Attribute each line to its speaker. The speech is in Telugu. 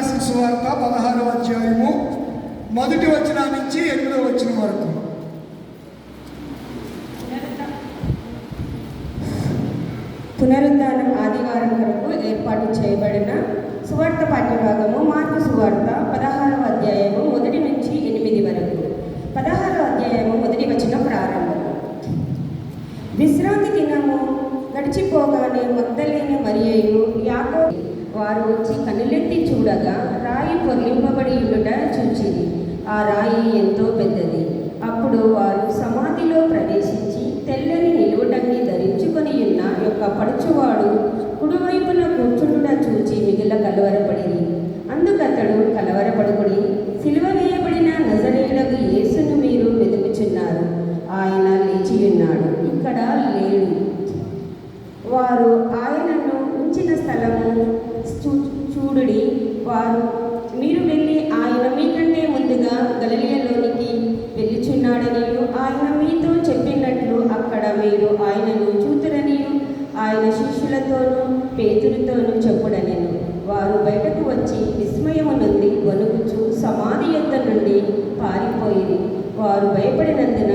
Speaker 1: మత్తాసి సువార్త పదహారవ అధ్యాయము మొదటి వచనం నుంచి ఎనిమిదో వచనం వరకు.
Speaker 2: పునరుద్ధానం ఆదివారం వరకు ఏర్పాటు చేయబడిన సువార్త పాఠ్యభాగము మార్పు సువార్త పదహారవ అధ్యాయము మొదటి నుంచి ఎనిమిది వరకు. పదహారవ అధ్యాయము మొదటి వచనం ప్రారంభం. విశ్రాంతి దినము గడిచిపోగానే మొత్తలేని వారు వచ్చి కనులెత్తి చూడగా రాయి పొర్లింపబడి ఉండుట చూచింది ఆ రాయి వారు ఆయనను ఉంచిన స్థలము చూ- చూడుడి. వారు మీరు వెళ్ళి ఆయన మీకంటే ముందుగా గలలియలోనికి వెళ్ళుచున్నాడనియు ఆయన మీతో చెప్పినట్లు అక్కడ మీరు ఆయనను చూతురనియు. ఆయన శిష్యులతోనూ పేతులతోనూ చెప్పుడనెను వారు బయటకు వచ్చి విస్మయము నుండి వణుకుచు సమాధి యొద్ద నుండి పారిపోయింది వారు భయపడినందున